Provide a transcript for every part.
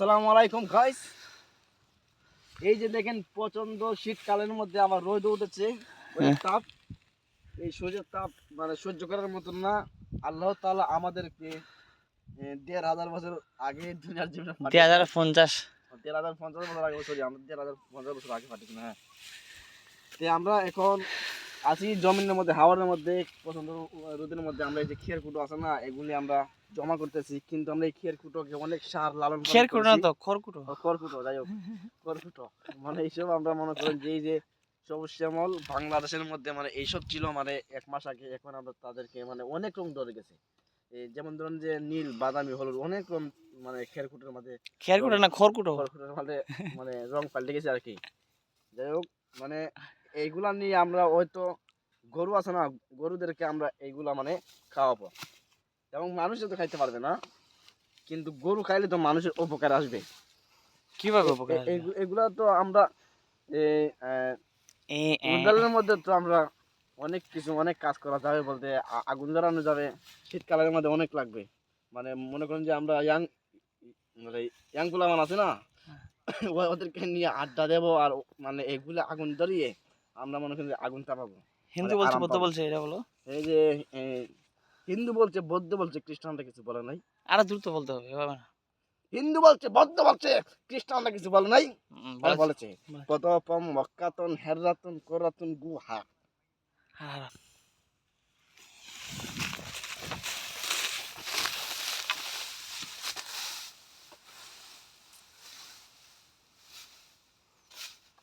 আসসালামু আলাইকুম গাইস এই যে দেখেন প্রচণ্ড শীতকালের মধ্যে আবার রোদ উঠেছে। হ্যাঁ। তাপ এই সূর্যের তাপ মানে সহ্য করার মতন না। আল্লাহ তাআলা আমাদেরকে দেড় হাজার বছর আগে দুনিয়ার জীবনে দুই হাজার পঞ্চাশ। দেড় হাজার পঞ্চাশ বছর আগে সরি আমরা দেড় হাজার পঞ্চাশ বছর আগে পাঠিয়েছি হ্যাঁ। আমরা এখন আছি জমিনের মধ্যে হাওয়ার মধ্যে প্রচণ্ড রোদের মধ্যে আমরা এই যে খের কুটো আছে না এগুলি আমরা জমা করতেছি। কিন্তু আমরা এই খের কুটোকে অনেক সার লালন খের কুটো না তো খড়কুটো খড়কুটো যাই হোক খড়কুটো মানে এইসব আমরা মনে করেন যে এই যে সবুজ শ্যামল বাংলাদেশের মধ্যে মানে এইসব ছিল মানে এক মাস আগে এখন আমরা তাদেরকে মানে অনেক রকম ধরে গেছে। যেমন ধরুন যে নীল বাদামি হলুদ অনেক রকম মানে খেরকুটোর মধ্যে খের কুটো না খড়কুটো খড়কুটোর মধ্যে মানে রং পাল্টে গেছে আর কি। যাই হোক মানে এইগুলা নিয়ে আমরা হয়তো গরু আছে না গরুদেরকে আমরা এইগুলা মানে খাওয়াবো। এবং মানুষে তো খাইতে পারবে না কিন্তু গরু খাইলে তো মানুষের উপকার আসবে। কীভাবে উপকার এগুলা তো আমরা উদ্যানের মধ্যে তো আমরা অনেক কিছু অনেক কাজ করা যাবে বলতে আগুন জ্বালানো যাবে শীতকালের মধ্যে অনেক লাগবে। মানে মনে করেন যে আমরা ইয়াং মানে ইয়াং গুলামান আছে না ওদেরকে নিয়ে আড্ডা দেবো আর মানে এগুলো আগুন ধরিয়ে আমরা মনে করেন যে আগুন তাপাবো হিন্দু মানে বলছে বৌদ্ধ বলছে এটা বলো। এই যে হিন্দু বলছে বৌদ্ধ বলছে খ্রিস্টানরা কিছু বলে নাই। আরও দ্রুত বলতে হবে এভাবে না। হিন্দু বলছে বৌদ্ধ বলছে খ্রিস্টানরা কিছু বলে নাই। বলেছে। বলে। মক্কাতন হেরাতন কোরাতন গুহা।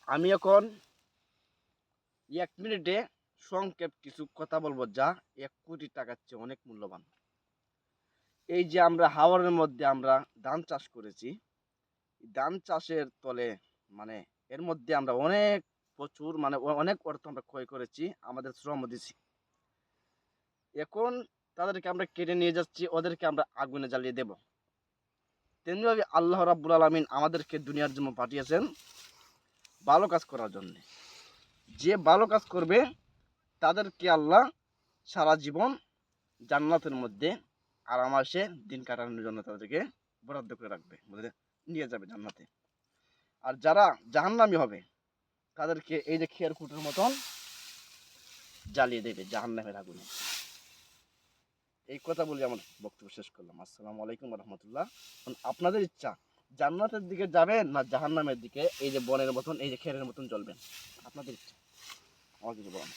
আমি এখন এক মিনিটে সংক্ষেপ কিছু কথা বলব যা এক কোটি টাকার চেয়ে অনেক মূল্যবান। এই যে আমরা হাওয়ারের মধ্যে আমরা ধান চাষ করেছি ধান চাষের তলে মানে এর মধ্যে আমরা অনেক প্রচুর মানে অনেক অর্থ আমরা ক্ষয় করেছি, আমাদের শ্রম দিছি। এখন তাদেরকে আমরা কেটে নিয়ে যাচ্ছি, ওদেরকে আমরা আগুনে জ্বালিয়ে দেব। তেমনিভাবে আল্লাহ রাব্বুল আলমিন আমাদেরকে দুনিয়ার জন্য পাঠিয়েছেন ভালো কাজ করার জন্য। যে ভালো কাজ করবে, তাদেরকে আল্লাহ সারা জীবন জান্নাতের মধ্যে আরামাসে দিন কাটানোর জন্য তাদেরকে বরাদ্দ করে রাখবে। নিয়ে যাবে জান্নাতে। আর যারা জাহান্নামি হবে, তাদেরকে এই যে খেয়ার কুটোর মতন জ্বালিয়ে দেবে জাহান্নামের আগুনে। এই কথা বলে আমার বক্তব্য শেষ করলাম। আসসালামু আলাইকুম রহমতুল্লাহ। আপনাদের ইচ্ছা জান্নাতের দিকে যাবেন না জাহান্নামের দিকে? এই যে বনের মতন, এই যে খেরের মতন চলবেন। আপনাদের ইচ্ছা। আমার কিছু বলার।